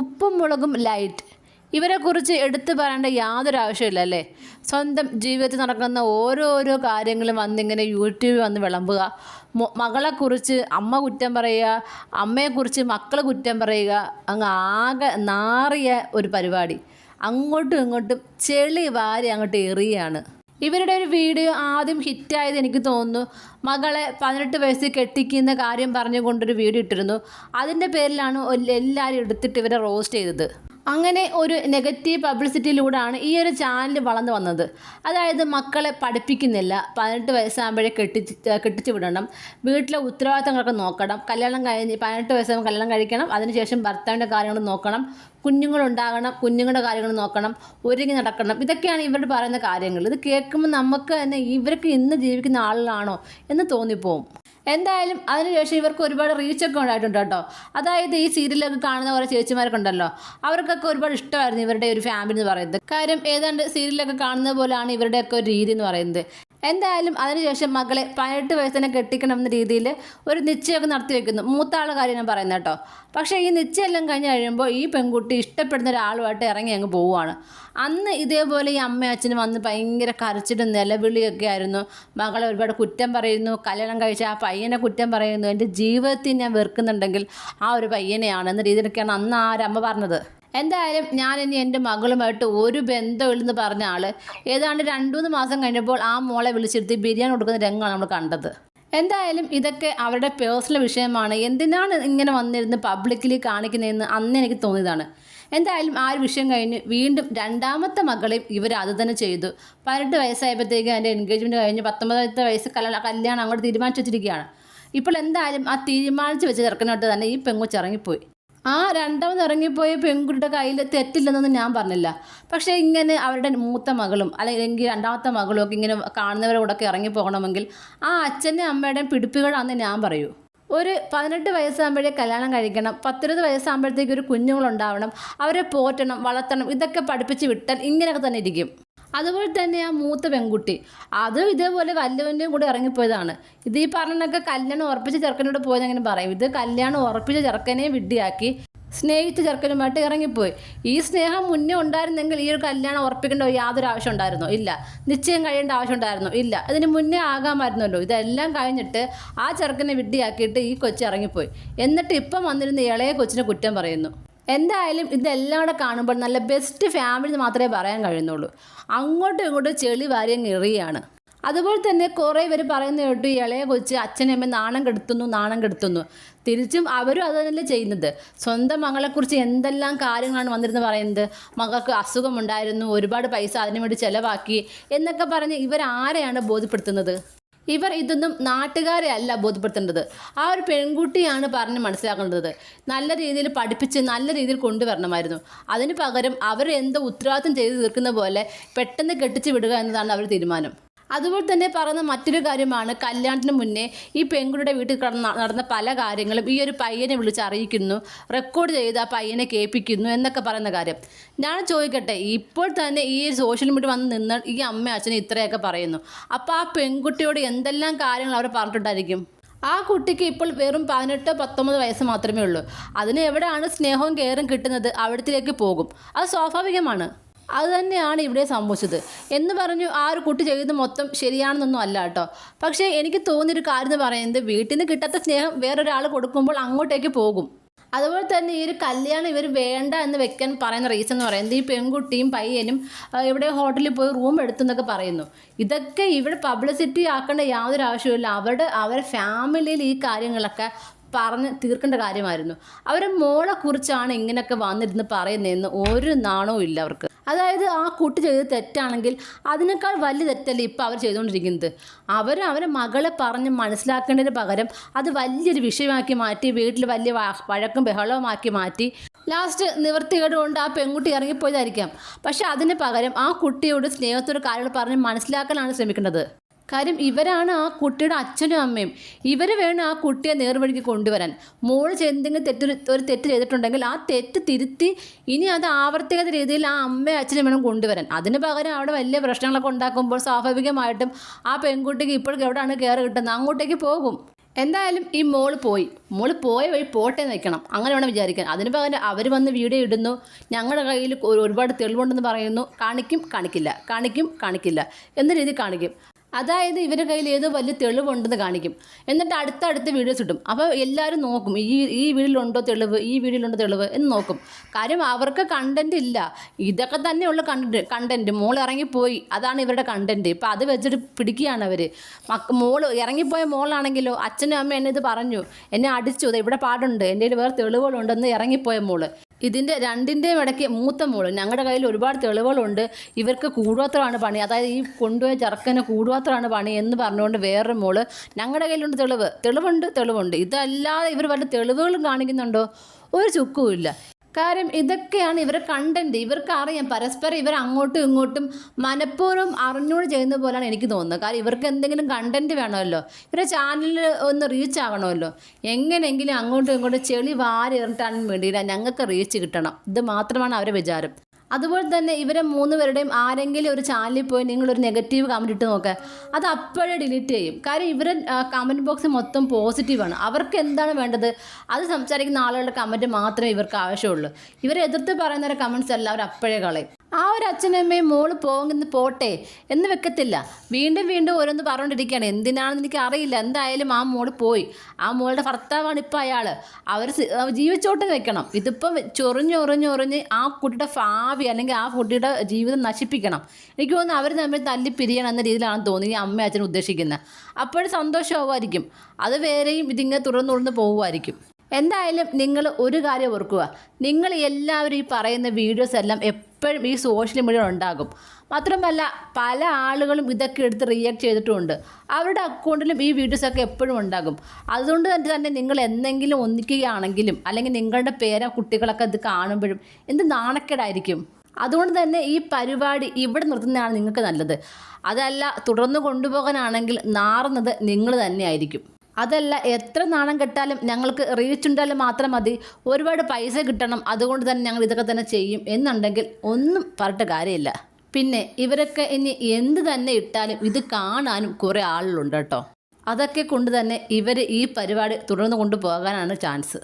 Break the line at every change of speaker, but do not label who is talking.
ഉപ്പും മുളകും ലൈറ്റ് ഇവരെക്കുറിച്ച് എടുത്തു പറയേണ്ട യാതൊരു ആവശ്യമില്ല അല്ലേ? സ്വന്തം ജീവിതത്തിൽ നടക്കുന്ന ഓരോരോ കാര്യങ്ങളും വന്നിങ്ങനെ യൂട്യൂബിൽ വന്ന് വിളമ്പുക. മകളെക്കുറിച്ച് അമ്മ കുറ്റം പറയുക അമ്മയെക്കുറിച്ച് മക്കൾ കുറ്റം പറയുക അങ്ങ് ആകെ നാറിയ ഒരു പരിപാടി. അങ്ങോട്ടും ഇങ്ങോട്ടും ചെളി വാരി അങ്ങോട്ട് എറിയാണ്. ഇവരുടെ ഒരു വീഡിയോ ആദ്യം ഹിറ്റായത് എനിക്ക് തോന്നുന്നു. മകളെ പതിനെട്ട് വയസ്സിൽ കെട്ടിക്കുന്ന കാര്യം പറഞ്ഞുകൊണ്ടൊരു വീഡിയോ ഇട്ടിരുന്നു. അതിന്റെ പേരിലാണ് എല്ലാവരും എടുത്തിട്ട് ഇവരെ റോസ്റ്റ് ചെയ്തത്. അങ്ങനെ ഒരു നെഗറ്റീവ് പബ്ലിസിറ്റിയിലൂടെയാണ് ഈ ഒരു ചാനൽ വളർന്നു വന്നത്. അതായത് മക്കളെ പഠിപ്പിക്കുന്നില്ല. പതിനെട്ട് വയസ്സാകുമ്പോഴേ കെട്ടിച്ച് കെട്ടിച്ച് വിടണം. വീട്ടിലെ ഉത്തരവാദിത്തങ്ങളൊക്കെ നോക്കണം. കല്യാണം കഴിഞ്ഞ് പതിനെട്ട് വയസ്സാകുമ്പോൾ കല്യാണം കഴിക്കണം. അതിനുശേഷം ഭർത്താവിന്റെ കാര്യങ്ങൾ നോക്കണം. കുഞ്ഞുങ്ങളുണ്ടാകണം. കുഞ്ഞുങ്ങളുടെ കാര്യങ്ങൾ നോക്കണം. ഒരുങ്ങി നടക്കണം. ഇതൊക്കെയാണ് ഇവർ പറയുന്ന കാര്യങ്ങൾ. ഇത് കേൾക്കുമ്പോൾ നമുക്ക് തന്നെ ഇവർക്ക് ഇന്ന് ജീവിക്കുന്ന ആളുകളാണോ എന്ന് തോന്നിപ്പോവും. എന്തായാലും അതിനുശേഷം ഇവർക്ക് ഒരുപാട് റീച്ചൊക്കെ ഉണ്ടായിട്ടുണ്ട് കേട്ടോ. അതായത് ഈ സീരിയലൊക്കെ കാണുന്ന കുറേ ചേച്ചിമാരൊക്കെ ഉണ്ടല്ലോ. അവർക്കൊക്കെ ഒരുപാട് ഇഷ്ടമായിരുന്നു ഇവരുടെ ഒരു ഫാമിലി എന്ന് പറയുന്നത്. കാര്യം ഏതാണ്ട് സീരിയലൊക്കെ കാണുന്ന പോലെയാണ് ഇവരുടെയൊക്കെ ഒരു രീതി എന്ന് പറയുന്നത്. എന്തായാലും അതിനുശേഷം മകളെ പതിനെട്ട് വയസ്സിനെ കെട്ടിക്കണം എന്ന രീതിയിൽ ഒരു നിശ്ചയമൊക്കെ നടത്തി വെക്കുന്നു. മൂത്ത കാര്യം ഞാൻ പറയുന്നത് കേട്ടോ. പക്ഷേ ഈ നിശ്ചയമെല്ലാം കഴിഞ്ഞ് കഴിയുമ്പോൾ ഈ പെൺകുട്ടി ഇഷ്ടപ്പെടുന്ന ഒരാളുമായിട്ട് ഇറങ്ങി അങ്ങ് പോവുകയാണ്. അന്ന് ഇതേപോലെ ഈ അമ്മയും അച്ഛനും വന്ന് ഭയങ്കര കരച്ചിട്ടും നിലവിളിയൊക്കെ ആയിരുന്നു. മകളെ ഒരുപാട് കുറ്റം പറയുന്നു. കല്യാണം കഴിച്ച ആ പയ്യനെ കുറ്റം പറയുന്നു. എന്റെ ജീവിതത്തിൽ ഞാൻ വെറുക്കുന്നുണ്ടെങ്കിൽ ആ ഒരു പയ്യനെയാണ് എന്ന രീതിയിലൊക്കെയാണ് അന്ന് ആ അമ്മ പറഞ്ഞത്. എന്തായാലും ഞാൻ ഇനി എന്റെ മകളുമായിട്ട് ഒരു ബന്ധമില്ലെന്ന് പറഞ്ഞ ആൾ ഏതാണ്ട് രണ്ടുമൂന്ന് മാസം കഴിഞ്ഞപ്പോൾ ആ മോളെ വിളിച്ചിരുത്തി ബിരിയാണി കൊടുക്കുന്ന രംഗമാണ് നമ്മൾ കണ്ടത്. എന്തായാലും ഇതൊക്കെ അവരുടെ പേഴ്സണൽ വിഷയമാണ്. എന്തിനാണ് ഇങ്ങനെ വന്നിരുന്ന് പബ്ലിക്കലി കാണിക്കുന്നതെന്ന് അന്ന് എനിക്ക് തോന്നിയതാണ്. എന്തായാലും ആ ഒരു വിഷയം കഴിഞ്ഞ് വീണ്ടും രണ്ടാമത്തെ മകളെയും ഇവർ അത് തന്നെ ചെയ്തു. പതിനെട്ട് വയസ്സായപ്പോഴത്തേക്കും എന്റെ എൻഗേജ്മെന്റ് കഴിഞ്ഞ് പത്തൊമ്പതാമത്തെ വയസ്സ് കല്യാണം കല്യാണം അങ്ങോട്ട് തീരുമാനിച്ചു വെച്ചിരിക്കുകയാണ്. ഇപ്പോൾ എന്തായാലും ആ തീരുമാനിച്ച് വെച്ച് ചെറുക്കനോട്ട് തന്നെ ഈ പെങ്കൊച്ച് ഇറങ്ങിപ്പോയി. ആ രണ്ടാമത് ഇറങ്ങിപ്പോയ പെൺകുട്ടിയുടെ കയ്യിൽ തെറ്റില്ലെന്നൊന്നും ഞാൻ പറഞ്ഞില്ല. പക്ഷേ ഇങ്ങനെ അവരുടെ മൂത്ത മകളും അല്ലെങ്കിൽ രണ്ടാമത്തെ മകളും ഒക്കെ ഇങ്ങനെ കാണുന്നവരുടെ കൂടെ ഒക്കെ ഇറങ്ങിപ്പോകണമെങ്കിൽ ആ അച്ഛന്റെ അമ്മയുടെയും പിടിപ്പുകളാണെന്ന് ഞാൻ പറയൂ. ഒരു പതിനെട്ട് വയസ്സാകുമ്പോഴേ കല്യാണം കഴിക്കണം. പത്തിരുപത് വയസ്സാകുമ്പോഴത്തേക്ക് ഒരു കുഞ്ഞുങ്ങളുണ്ടാവണം. അവരെ പോറ്റണം വളർത്തണം. ഇതൊക്കെ പഠിപ്പിച്ച് വിട്ടാൽ ഇങ്ങനെയൊക്കെ തന്നെ ഇരിക്കും. അതുപോലെ തന്നെ ആ മൂത്ത പെൺകുട്ടി. അതും ഇതേപോലെ വല്ലവന്റെയും കൂടെ ഇറങ്ങിപ്പോയതാണ്. ഇത് ഈ പറഞ്ഞൊക്കെ കല്യാണം ഉറപ്പിച്ച ചെറുക്കനോട് പോയതെങ്ങനെ പറയും. ഇത് കല്യാണം ഉറപ്പിച്ച ചെറുക്കനെ വിഡ്ഢിയാക്കി സ്നേഹിച്ച ചെറുക്കനുമായിട്ട് ഇറങ്ങിപ്പോയി. ഈ സ്നേഹം മുന്നേ ഉണ്ടായിരുന്നെങ്കിൽ ഈ ഒരു കല്യാണം ഉറപ്പിക്കേണ്ട യാതൊരു ആവശ്യം ഉണ്ടായിരുന്നോ? ഇല്ല. നിശ്ചയം കഴിയേണ്ട ആവശ്യം ഉണ്ടായിരുന്നോ? ഇല്ല. അതിന് മുന്നേ ആകാമായിരുന്നല്ലോ. ഇതെല്ലാം കഴിഞ്ഞിട്ട് ആ ചെറുക്കനെ വിഡ്ഢിയാക്കിയിട്ട് ഈ കൊച്ചു ഇറങ്ങിപ്പോയി. എന്നിട്ട് ഇപ്പം വന്നിരുന്ന ഇളയ കൊച്ചിനെ കുറ്റം പറയുന്നു. എന്തായാലും ഇതെല്ലാം കൂടെ കാണുമ്പോൾ നല്ല ബെസ്റ്റ് ഫാമിലി മാത്രമേ പറയാൻ കഴിയുന്നുള്ളൂ. അങ്ങോട്ടും ഇങ്ങോട്ടും ചെളി വാരി എറിയാണ്. അതുപോലെ തന്നെ കുറേ പേര് പറയുന്ന കേട്ടു ഇളയ കൊച്ച് അച്ഛനമ്മ നാണം കെടുത്തുന്നു നാണം കെടുത്തുന്നു. തിരിച്ചും അവരും അത് ചെയ്യുന്നത്. സ്വന്തം മകളെക്കുറിച്ച് എന്തെല്ലാം കാര്യങ്ങളാണ് വന്നിരുന്ന് പറയുന്നത്? മകൾക്ക് അസുഖമുണ്ടായിരുന്നു ഒരുപാട് പൈസ അതിനു വേണ്ടി ചിലവാക്കി എന്നൊക്കെ പറഞ്ഞ് ഇവരാരെയാണ് ബോധ്യപ്പെടുത്തുന്നത്? ഇവർ ഇതൊന്നും നാട്ടുകാരെ അല്ല ബോധ്യപ്പെടുത്തേണ്ടത്. ആ ഒരു പെൺകുട്ടിയാണ് പറഞ്ഞ് മനസ്സിലാക്കേണ്ടത്. നല്ല രീതിയിൽ പഠിപ്പിച്ച് നല്ല രീതിയിൽ കൊണ്ടുവരണമായിരുന്നു. അതിന് പകരം അവർ എന്തോ ഉത്തരവാദിത്തം ചെയ്ത് തീർക്കുന്ന പോലെ പെട്ടെന്ന് കെട്ടിച്ച് വിടുക എന്നതാണ് അവർ തീരുമാനം. അതുപോലെ തന്നെ പറയുന്ന മറ്റൊരു കാര്യമാണ് കല്യാണത്തിന് മുന്നേ ഈ പെൺകുട്ടിയുടെ വീട്ടിൽ കടന്ന് നടന്ന പല കാര്യങ്ങളും ഈ ഒരു പയ്യനെ വിളിച്ച് അറിയിക്കുന്നു റെക്കോർഡ് ചെയ്ത് ആ പയ്യനെ കേൾപ്പിക്കുന്നു എന്നൊക്കെ പറയുന്ന കാര്യം. ഞാൻ ചോദിക്കട്ടെ ഇപ്പോൾ തന്നെ ഈ സോഷ്യൽ മീഡിയ വന്ന് നിന്ന് ഈ അമ്മ അച്ഛനും ഇത്രയൊക്കെ പറയുന്നു. അപ്പോൾ ആ പെൺകുട്ടിയോട് എന്തെല്ലാം കാര്യങ്ങൾ അവർ പറഞ്ഞിട്ടുണ്ടായിരിക്കും? ആ കുട്ടിക്ക് ഇപ്പോൾ വെറും പതിനെട്ടോ പത്തൊമ്പത് വയസ്സ് മാത്രമേ ഉള്ളൂ. അതിന് എവിടെയാണ് സ്നേഹവും കെയറും കിട്ടുന്നത്? അവിടത്തിലേക്ക് പോകും. അത് സ്വാഭാവികമാണ്. അത് തന്നെയാണ് ഇവിടെ സംഭവിച്ചത്. എന്ന് പറഞ്ഞു ആ ഒരു കുട്ടി ചെയ്തത് മൊത്തം ശരിയാണെന്നൊന്നും അല്ല കേട്ടോ. പക്ഷേ എനിക്ക് തോന്നിയൊരു കാര്യം എന്ന് പറയുന്നത് വീട്ടിൽ നിന്ന് കിട്ടാത്ത സ്നേഹം വേറൊരാൾ കൊടുക്കുമ്പോൾ അങ്ങോട്ടേക്ക് പോകും. അതുപോലെ തന്നെ ഈ ഒരു കല്യാണം ഇവർ വേണ്ട എന്ന് വെക്കാൻ പറയുന്ന റീസൺ എന്ന് പറയുന്നത് ഈ പെൺകുട്ടിയും പയ്യനും ഇവിടെ ഹോട്ടലിൽ പോയി റൂം എടുത്തു എന്നൊക്കെ പറയുന്നു. ഇതൊക്കെ ഇവിടെ പബ്ലിസിറ്റി ആക്കേണ്ട യാതൊരു ആവശ്യവുമില്ല. അവരുടെ അവരുടെ ഫാമിലിയിൽ ഈ കാര്യങ്ങളൊക്കെ പറഞ്ഞ് തീർക്കേണ്ട കാര്യമായിരുന്നു. അവരെ മോളെക്കുറിച്ചാണ് ഇങ്ങനെയൊക്കെ വന്നിരുന്ന് പറയുന്നതെന്ന് ഒരു നാണവും ഇല്ല അവർക്ക്. അതായത് ആ കുട്ടി ചെയ്ത് തെറ്റാണെങ്കിൽ അതിനേക്കാൾ വലിയ തെറ്റല്ലേ ഇപ്പോൾ അവർ ചെയ്തുകൊണ്ടിരിക്കുന്നത് അവർ അവരെ മകളെ പറഞ്ഞ് മനസ്സിലാക്കേണ്ടതിന് പകരം അത് വലിയൊരു വിഷയമാക്കി മാറ്റി വീട്ടിൽ വലിയ വഴക്കും ബഹളവുമാക്കി മാറ്റി ലാസ്റ്റ് നിവൃത്തികേട് കൊണ്ട് ആ പെൺകുട്ടി ഇറങ്ങിപ്പോയതായിരിക്കാം. പക്ഷെ അതിന് പകരം ആ കുട്ടിയോട് സ്നേഹത്തോട് കാര്യങ്ങൾ പറഞ്ഞ് മനസ്സിലാക്കാനാണ് ശ്രമിക്കേണ്ടത് കാര്യം ഇവരാണ് ആ കുട്ടിയുടെ അച്ഛനും അമ്മയും. ഇവർ വേണം ആ കുട്ടിയെ നേർവഴിക്ക് കൊണ്ടുവരാൻ. മോൾ എന്തെങ്കിലും തെറ്റ് ഒരു തെറ്റ് ചെയ്തിട്ടുണ്ടെങ്കിൽ ആ തെറ്റ് തിരുത്തി ഇനി അത് ആവർത്തിക്കാത്ത രീതിയിൽ ആ അമ്മയും അച്ഛനും വേണം കൊണ്ടുവരാൻ. അതിന് പകരം അവിടെ വലിയ പ്രശ്നങ്ങളൊക്കെ ഉണ്ടാക്കുമ്പോൾ സ്വാഭാവികമായിട്ടും ആ പെൺകുട്ടിക്ക് ഇപ്പോഴും എവിടെയാണ് കയറി കിട്ടുന്നത്? അങ്ങോട്ടേക്ക് പോകും. എന്തായാലും ഈ മോൾ പോയി. മോൾ പോയ വഴി പോട്ടെ നിൽക്കണം അങ്ങനെ വേണം വിചാരിക്കാൻ. അതിന് പകരം അവർ വന്ന് വീഡിയോ ഇടുന്നു. ഞങ്ങളുടെ കയ്യിൽ ഒരുപാട് തെളിവുണ്ടെന്ന് പറയുന്നു. കാണിക്കും കാണിക്കില്ല. കാണിക്കും കാണിക്കില്ല. എന്ന രീതി കാണിക്കും. അതായത് ഇവരുടെ കയ്യിൽ ഏതോ വലിയ തെളിവുണ്ടെന്ന് കാണിക്കും. എന്നിട്ട് അടുത്തടുത്ത് വീഡിയോസ് ഇടും. അപ്പോൾ എല്ലാവരും നോക്കും ഈ ഈ വീഡിയോയിലുണ്ടോ തെളിവ് ഈ വീഡിയോയിലുണ്ടോ തെളിവ് എന്ന് നോക്കും. കാര്യം അവർക്ക് കണ്ടന്റ് ഇല്ല. ഇതൊക്കെ തന്നെയുള്ള കണ്ടന്റ് കണ്ടന്റ് മോൾ ഇറങ്ങിപ്പോയി അതാണ് ഇവരുടെ കണ്ടന്റ് ഇപ്പം അത് വെച്ചിട്ട് പിടിക്കുകയാണ് അവർ മക്ക മോൾ ഇറങ്ങിപ്പോയ മോളാണെങ്കിലോ അച്ഛനും അമ്മ എന്നെ ഇത് പറഞ്ഞു. എന്നെ അടിച്ചു ഇവിടെ പാടുണ്ട് എന്റെ വേറെ തെളിവുകളുണ്ടെന്ന് ഇറങ്ങിപ്പോയ മോൾ. ഇതിന്റെ രണ്ടിന്റെയും ഇടയ്ക്ക് മൂത്ത മോൾ. ഞങ്ങളുടെ കയ്യിൽ ഒരുപാട് തെളിവുകളുണ്ട്. ഇവർക്ക് കൂടുപാത്രമാണ് പണി. അതായത് ഈ കൊണ്ടുപോയ ചെറുക്കന് കൂടുപാത്രമാണ് പണി എന്ന് പറഞ്ഞുകൊണ്ട് വേറൊരു മോൾ. ഞങ്ങളുടെ കയ്യിലുണ്ട് തെളിവ്. തെളിവുണ്ട് തെളിവുണ്ട്. ഇതല്ലാതെ ഇവർ വല്ല തെളിവുകളും കാണിക്കുന്നുണ്ടോ? ഒരു ചുക്കുമില്ല കാര്യം ഇതൊക്കെയാണ് ഇവരെ കണ്ടന്റ് ഇവർക്ക് അറിയാം പരസ്പരം ഇവർ അങ്ങോട്ടും ഇങ്ങോട്ടും മനഃപൂർവം അറിഞ്ഞുകൊണ്ട് ചെയ്യുന്ന പോലെയാണ് എനിക്ക് തോന്നുന്നത്. കാരണം ഇവർക്ക് എന്തെങ്കിലും കണ്ടന്റ് വേണമല്ലോ. ഇവരുടെ ചാനലിൽ ഒന്ന് റീച്ച് ആവണമല്ലോ. എങ്ങനെയെങ്കിലും അങ്ങോട്ടും ഇങ്ങോട്ടും ചെളി വാരി എറിട്ടാനും വേണ്ടിയില്ല ഞങ്ങൾക്ക് റീച്ച് കിട്ടണം. ഇത് മാത്രമാണ് അവരുടെ വിചാരം. അതുപോലെ തന്നെ ഇവരെ മൂന്ന് പേരുടെയും ആരെങ്കിലും ഒരു ചാനലിൽ പോയി നിങ്ങളൊരു നെഗറ്റീവ് കമന്റ് ഇട്ട് നോക്കുക അത് അപ്പോഴേ ഡിലീറ്റ് ചെയ്യും. കാര്യം ഇവരെ കമന്റ് ബോക്സ് മൊത്തം പോസിറ്റീവാണ് അവർക്ക് എന്താണ് വേണ്ടത്? അത് സംസാരിക്കുന്ന ആളുകളുടെ കമന്റ് മാത്രമേ ഇവർക്ക് ആവശ്യമുള്ളൂ. ഇവരെ എതിർത്ത് പറയുന്നവരെ കമന്റ്സ് എല്ലാവരും അപ്പോഴേ കളയും. ആ ഒരു അച്ഛനമ്മയും മോൾ പോകുന്ന പോട്ടെ എന്ന് വെക്കത്തില്ല. വീണ്ടും വീണ്ടും ഓരോന്ന് പറഞ്ഞുകൊണ്ടിരിക്കുകയാണ് എന്തിനാണെന്ന് എനിക്ക് അറിയില്ല. എന്തായാലും ആ മോൾ പോയി. ആ മോളുടെ ഭർത്താവാണ് ഇപ്പോൾ അയാൾ അവർ ജീവിച്ചോട്ട് വെക്കണം. ഇതിപ്പം ചൊറിഞ്ഞൊറിഞ്ഞൊറിഞ്ഞ് ആ കുട്ടിയുടെ ഭാവി അല്ലെങ്കിൽ ആ കുട്ടിയുടെ ജീവിതം നശിപ്പിക്കണം. എനിക്ക് തോന്നുന്നു അവർ തമ്മിൽ തല്ലി പിരിയണം എന്ന രീതിയിലാണ് തോന്നി അമ്മ അച്ഛൻ ഉദ്ദേശിക്കുന്നത്. അപ്പോഴും സന്തോഷമാവുമായിരിക്കും. അത് വേറെയും ഇതിങ്ങനെ തുറന്നു തുറന്ന് പോകുമായിരിക്കും എന്തായാലും നിങ്ങൾ ഒരു കാര്യം ഓർക്കുക. നിങ്ങൾ എല്ലാവരും ഈ പറയുന്ന വീഡിയോസ് എല്ലാം എപ്പോഴും ഈ സോഷ്യൽ മീഡിയ ഉണ്ടാകും. മാത്രമല്ല പല ആളുകളും ഇതൊക്കെ എടുത്ത് റിയാക്ട് ചെയ്തിട്ടുമുണ്ട് അവരുടെ അക്കൗണ്ടിലും ഈ വീഡിയോസൊക്കെ എപ്പോഴും ഉണ്ടാകും. അതുകൊണ്ട് തന്നെ തന്നെ നിങ്ങൾ എന്തെങ്കിലും ഒന്നിക്കുകയാണെങ്കിലും അല്ലെങ്കിൽ നിങ്ങളുടെ പേര കുട്ടികളൊക്കെ ഇത് കാണുമ്പോഴും എന്ത് നാണക്കേടായിരിക്കും? അതുകൊണ്ട് തന്നെ ഈ പരിപാടി ഇവിടെ നിർത്തുന്നതാണ് നിങ്ങൾക്ക് നല്ലത്. അതല്ല തുടർന്ന് കൊണ്ടുപോകാനാണെങ്കിൽ നാറുന്നത് നിങ്ങൾ തന്നെയായിരിക്കും. അതല്ല എത്ര നാണം കെട്ടാലും ഞങ്ങൾക്ക് റീച്ച് മാത്രം മതി. ഒരുപാട് പൈസ കിട്ടണം. അതുകൊണ്ട് തന്നെ ഞങ്ങൾ ഇതൊക്കെ തന്നെ ചെയ്യും എന്നുണ്ടെങ്കിൽ ഒന്നും പറഞ്ഞിട്ട് കാര്യമില്ല. പിന്നെ ഇവരൊക്കെ ഇനി എന്ത് തന്നെ ഇട്ടാലും ഇത് കാണാനും കുറേ ആളുകളുണ്ട് കേട്ടോ. അതൊക്കെ കൊണ്ട് തന്നെ ഇവർ ഈ പരിപാടി തുടർന്ന് കൊണ്ടുപോകാനാണ് ചാൻസ്